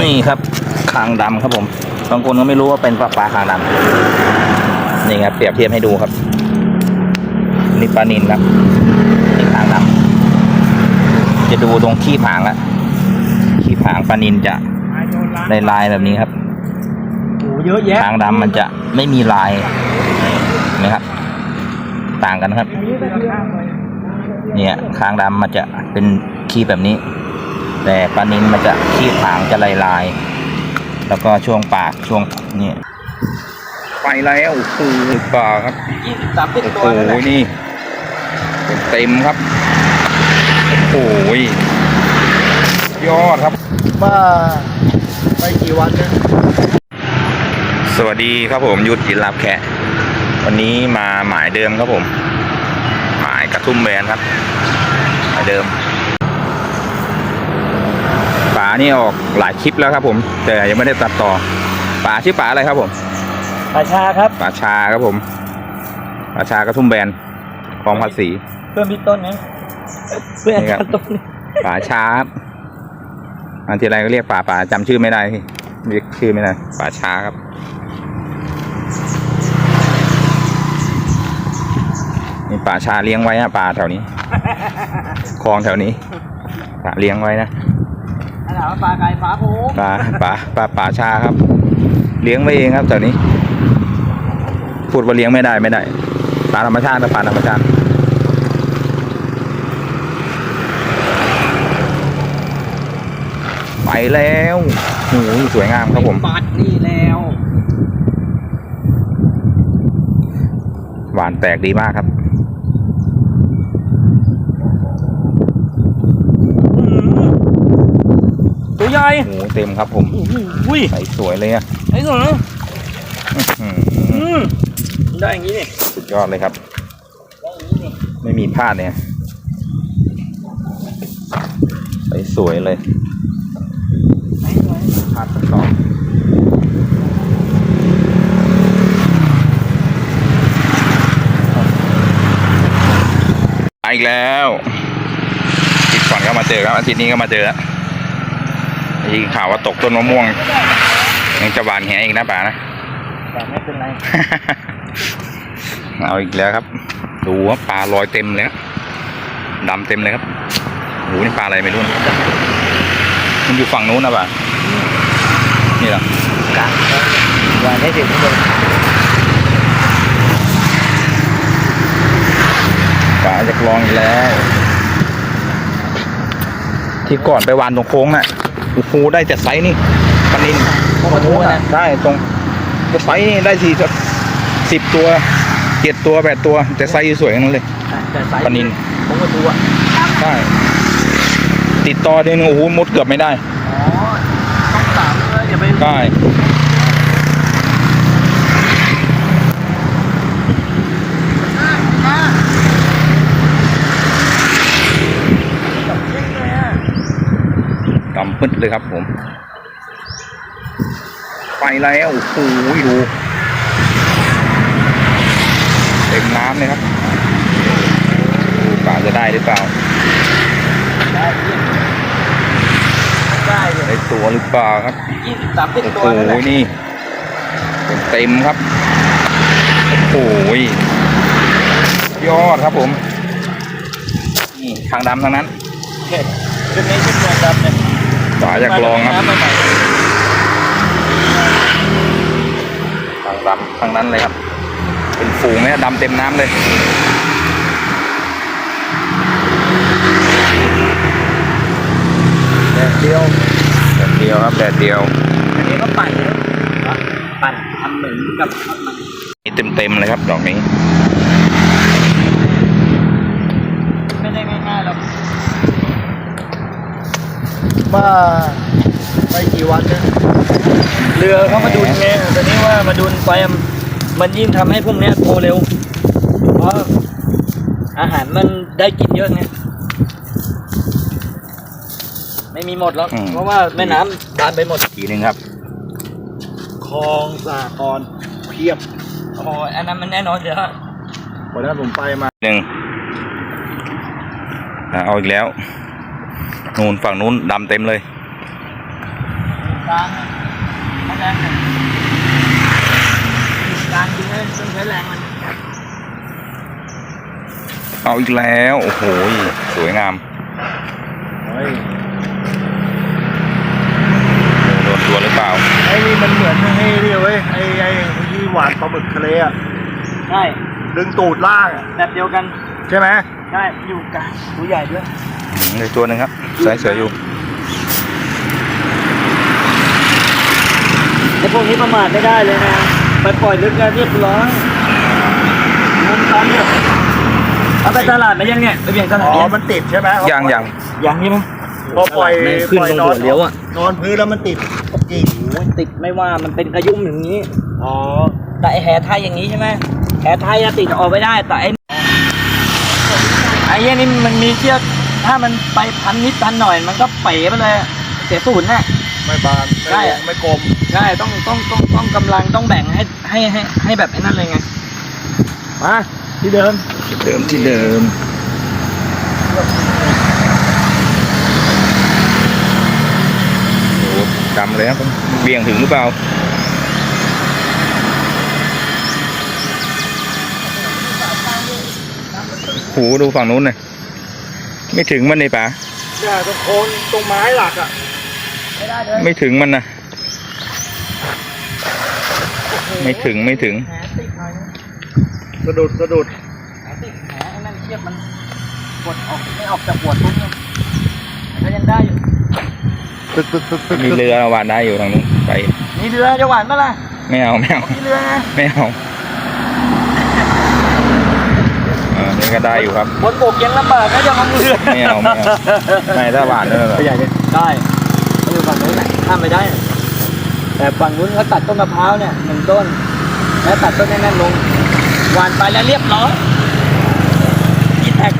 นี่ครับคางดำครับผม บางคนก็ไม่รู้ว่าเป็นปลาปลาคางดำนี่ครับเปรียบเทียบให้ดูครับ นี่ปลานินครับนี่คางดำจะดูตรงขี้ผางละขี้ผางปลานินจะลายลายๆแบบนี้ครับโอ้เยอะแยะคางดำมันจะไม่มีลายเห็นไหมครับ ต่างกันครับ เนี่ยคางดำมันจะเป็นขี้แบบนี้ แต่ปลานินมันจะขี้ผางจะลายลายๆแล้วก็ช่วงปากช่วงนี่ไปแล้วโอ้โหปลาครับยี่สิบสามสิบโอ้ตัโหวนั่นแหละนี่เต็มๆครับโอ้โหยอดครับว่าไปกี่วันเนี่ยสวัสดีครับผมยุทธยินรับแขกวันนี้มาหมายเดิมครับผม หมายกระทุ่มแบนครับ หมายเดิม ป๋านี่ออกหลายคลิปแล้วครับผม แต่ยังไม่ได้ตัดต่อป๋าชื่อป๋าอะไรครับผมประชาครับป๋าชาครับผมป๋าชากระทุ่มแบนคลองภาษีเพื่อนพี่ต้นไงเพื่อนนี่ครับต้นนี่ป๋าชาครับอันที่ไรก็เรียกป๋าป๋าจำชื่อไม่ได้พี่เรียกชื่อไม่ได้ป๋าชาครับนี่ป่าชาเลี้ยงไว้นะป่าแถวนี้คลองแถวนี้ป่าเลี้ยงไว้นะ อันไหนว่าปลาไก่ฟ้าโพป่าป่าป่าป่าชาครับ เลี้ยงไว้เองครับแถวนี้ พูดว่าเลี้ยงไม่ได้ไม่ได้ปลาธรรมชาตินะปลาธรรมชาติไปแล้วโอ้โหสวยงามครับผมปัดนี่แล้วหวานแตกดีมากครับ ใหญ่โอ้โหเต็มครับผมโอ้โหอุ้ยใสสวยเลยอะไอ้สวยนะอื้อหืออืมได้อย่างนี้นี่สุดยอดเลยครับได้อย่างนี้นี่ไม่มีพลาดเนี่ยใสสวยเลยไอ้สวยพลาดสักสองมาอีกแล้วอาทิตย์ก่อนก็มาเจอครับอาทิตย์นี้ก็มาเจอแล้ว ได้ยินข่าวว่าตกต้นมะม่วงยังจะหวานแหอีกนะป่านะแต่ไม่เป็นไร เอาอีกแล้วครับ ดูว่าปลาลอยเต็มเลยครับดำเต็มเลยครับโหนี่ปลาอะไรไม่รู้นะมันอยู่ฝั่งนู้นนะป่ะนี่เหรอกะวางให้ถึงข้างบนปลาจะกลองอีกแล้ว ที่ก่อนไปวานตรงโค้งน่ะ โอ้โหได้แต่ไซส์นี่ปลานินพวกกระทู้นะใช่ตรงแต่ไซส์นี่ได้สี่สิบตัวเจ็ดตัวแปดตัว แต่ไซส์สวยทั้งนั้นเลยแต่สายปลานินพวกกระทู้อะใช่ติดต่อเดือนงโอ้โหมุดเกือบไม่ได้อ๋อต้องสามเลยอย่าไปใช่ึดเลยครับผม ไปแล้วโอ้โหดูเต็มน้ำเลยครับดูป่าจะได้หรือเปล่า ได้ได้ตัวหรือเปล่าครับยี่สิบสามสิบโอ้ตัวโหนั่นแหละนี่เต็มครับโอ้โหยอดครับผม นี่ทางดำทางนั้นชุดนี้ชุดดำเนี่ย ป่าอยากลองครับทางดำทางนั้นเลยครับ เป็นฝูงเนี่ยดำเต็มน้ำเลยแดดเดียวแดดเดียวครับแดดเดียว อันนี้ก็ปั่นเลยปั่นทำเหมือนกับทอดมันนี่เต็มเลยครับดอกนี้ไม่ได้ง่ายๆหรอก ว่าไปกี่วันเนี่ยเรือเขามาดูนไงตอนนี้ว่ามาดูนไปอะมันยิ่งทำให้พวกเนี้ยโตเร็ว เพราะอาหารมันได้กินเยอะไงไม่มีหมดแล้วอืมเพราะว่าแม่น้ำทานไปหมดทีหนึ่งครับคลองสาครเพียบโอ้ยอันนั้นมันแน่นอนเดี๋ยววันนั้นผมไปมาหนึ่งอะเอาอีกแล้ว นู่นฝั่งนู้นดำเต็มเลยกลางอะไม่แรงเลยกลางจริงเลยต้องใช้แรงมันเอาอีกแล้ว โอ้โห สวยงามเฮ้ยโดนตัวหรือเปล่า ไอ้นี่มันเหมือนไอ้นี่เว้ย ไอ้ไอ้ที่หวานปลาหมึกทะเลอะ ใช่ ดึงตูดล่างอะแบบเดียวกัน ใช่ไหม ใช่อยู่กลางตัวใหญ่ด้วยในตัวหนึ่งครับสายเสืออยู่ไอ้พวกนี้ประมาทไม่ได้เลยนะไปปล่อยลึกแล้วเรียบร้อยงมตันเนี่ยเอาไปตลาดมายังเนี่ยไปเบี่ยงตลาดอ๋อยังมันติดใช่ไหมยังยังยังนี่มั้งพอปล่อยไม่ขึ้นปล่อยลงนอนหัวเลี้ยวอะนอนพื้นแล้วมันติดจริงโอ้ยติดไม่ว่ามันเป็นกระยุ่มอย่างนี้อ๋อแต่ไอแหไทยอย่างนี้ใช่ไหมแหไทยอะติดออกไม่ได้แต่ไอ้ ไอ้เหี้ยนี่มันมีเชือกถ้ามันไปพันนิดพันหน่อย มันก็เป๋ไปเลยเสียศูนย์น่ะไม่บานใช่ไม่อะไม่กลมใช่ต้องต้องต้องต้องกำลังต้องแบ่งให้ให้ให้ให้แบบไอ้นั่นเลยไงมาที่เดิมเดิมที่เดิมโอ้จำเลยครับเบี่ยงถึงหรือเปล่า หูดูฝั่งนู้นหน่อยไม่ถึงมันเลยป่ะเนี่ยตรงโคนตรงไม้หลักอะ ไม่ได้เลยไม่ถึงมันนะไม่ถึงไม่ถึงแหติดหน่อยนะสะดุดสะดุดแหติดแหไอ้นั่นเชือกมันปวดออกไม่ออกจากปวดปุ๊บเนี่ยแต่ก็ยังได้อยู่ ตึกตึกตึกตึกมีเรือวานได้อยู่ทางนู้นไป มีเรือจะหวานเมื่อไหร่ไม่เอาไม่เอามีเรือไงไม่เอา เออนี่ก็ได้อยู่ครับบนบกยังลำบากก็จะเอาเรือไม่เอาไม่เอาไม่ถ้าหวานนั่นแหละใหญ่เลยได้ก็อยู่ฝั่งนู้นแหละข้ามไปได้ แต่ฝั่งนู้นเขาตัดต้นมะพร้าวเนี่ยหนึ่งต้น แล้วตัดต้นแน่นๆลงหวานไปแล้วเรียบร้อยอีแท็ก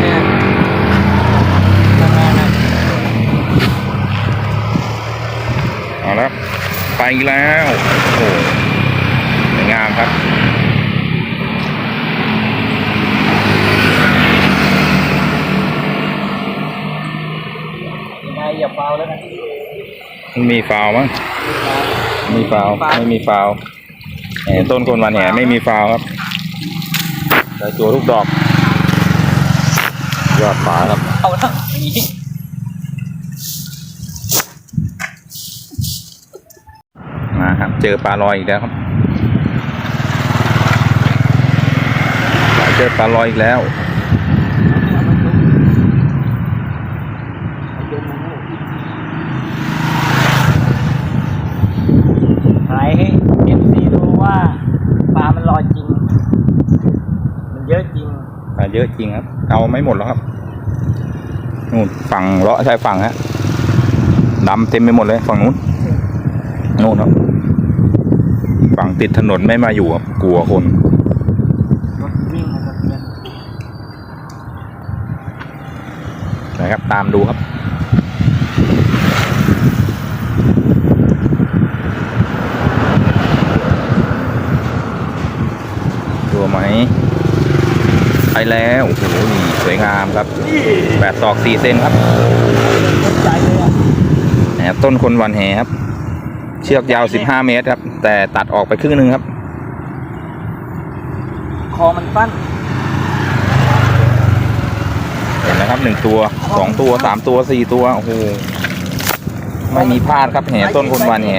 เนี่ยทำงานนะเอาแล้วไปอีกแล้วโอ้โหสวยงามครับ ยังไงอย่าเบาแล้วนะมันมีฟาวล์มั้งมีฟาวล์ไม่มีฟาวล์แหมต้นคนวันแหไม่มีฟาวล์ครับได้ตัวลูกดอก ยอดฝาครับ เอาแล้วหนีมาครับ เจอปลาลอยอีกแล้วครับ เจอปลาลอยอีกแล้วถ่ายให้เอฟซีดูว่าปลามันลอยจริง มันเยอะจริง ปลาเยอะจริงครับ เอาไม่หมดแล้วครับนู่นฝั่งเลาะใช่ฝั่งฮะดำเต็มไปหมดเลยฝั่งนู้นนู่นครับ ฝั่งติดถนนไม่มาอยู่ครับกลัวคน รถวิ่งมาสะเทือน นะครับ ตามดูครับตัวไหมไปแล้วโอ้โหนี่สวยงามครับแปดศอกสี่เซนครับตกใจเลยอะนะครับต้นคนวันแหครับ เชือกยาว15เมตรครับ แต่ตัดออกไปครึ่งหนึ่งครับ คอมันสั้นเห็นนะครับหนึ่งตัว สองตัวสามตัวสี่ตัวโอ้โหไม่มีพลาดครับแหต้นคนวันแห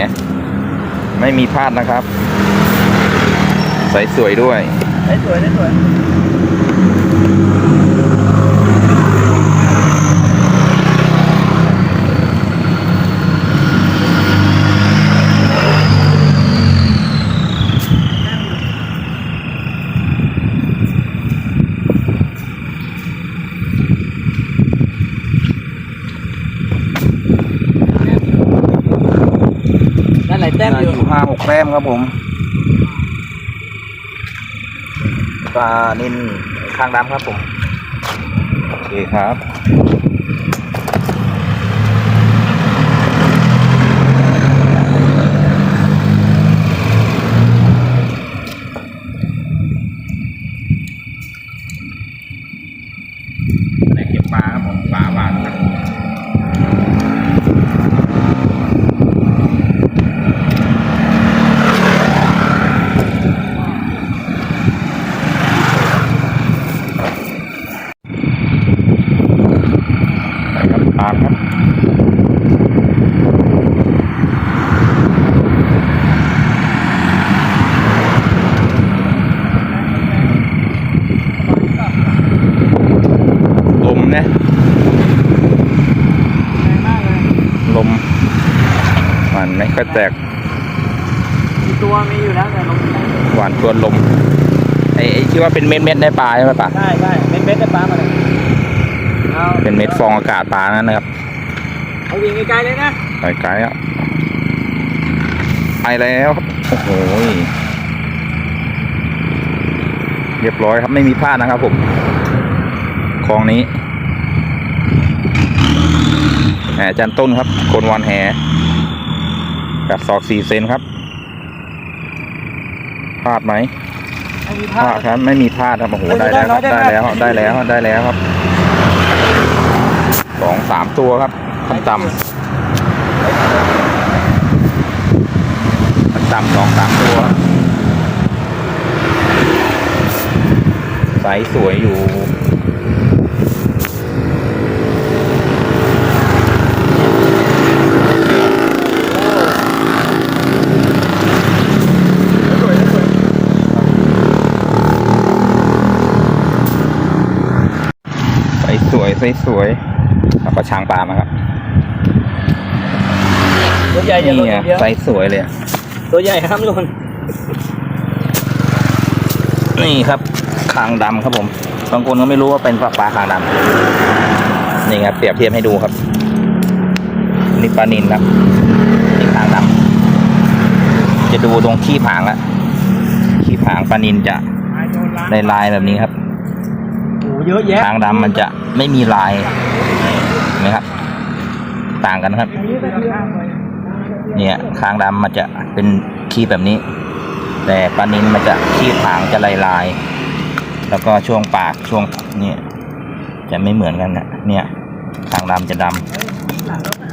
ไม่มีพลาดนะครับ ใสสวยด้วย ใสสวยได้สวย มอยู่ห้าหกแต้มครับผมปลานินข้างดำครับผม โอเคครับเก็บปลาครับผมปลาหวานครับ ลม มันไม่ค่อย แตกมีตัวมีอยู่แล้วแต่ลงไม่ได้หวานตัวลมไอ้ไอ้ที่ว่าเป็นเม็ดเม็ดๆในปลาใช่ไหมปะใช่ใช่เม็ดเม็ดได้ปลามาเลยอาเป็นเม็ดฟองอากาศปลานั่นนะครับเอาวิ่งไกลๆเลยนะไปไกลแล้วไปแล้วครับโอ้โหเรียบร้อยครับไม่มีพลาดนะครับผมคลองนี้แหจันต้นครับ คนวันแห แบบศอกสี่เซนครับพลาดไหมไม่มีพผ้าลาดครับ ไม่มีพลาดครับโอ้โหเฮ้ยได้แล้วครับได้ได้ได้แล้วได้แล้วได้แล้วครับสองสามตัวครับขั้นต่ำขั้นต่ำสองสามตัวครับไซส์สวยอยู่ ไซ ส์สวยไซส์สวยเอากระชังปลามาครับตัวใหญ่จะหล่นี่นอไงย่างเดียวไซส์สวยเลยอะตัวใหญ่ห้ามหล่นนี่ครับคางดำครับผมบางคนก็ไม่รู้ว่าเป็นปลาปลาคางดำนี่ครับเปรียบเทียบให้ดูครับนี่ปลานินครับนี่คางดำจะดูตรงขี้ผางอะขี้ผางปลานินจะลายลายๆแบบนี้ครับโอ้ เยอะแยะทางดำมันจะไม่มีลายนไหมครับ ต่างกันครับ เนี่ยคางดำมันจะเป็นขี้แบบนี้ แต่ปลานินมันจะคีบหางจะลายลาย แล้วก็ช่วงปากช่วงเนี่ยจะไม่เหมือนกันนะเนี่ยคางดำจะดำ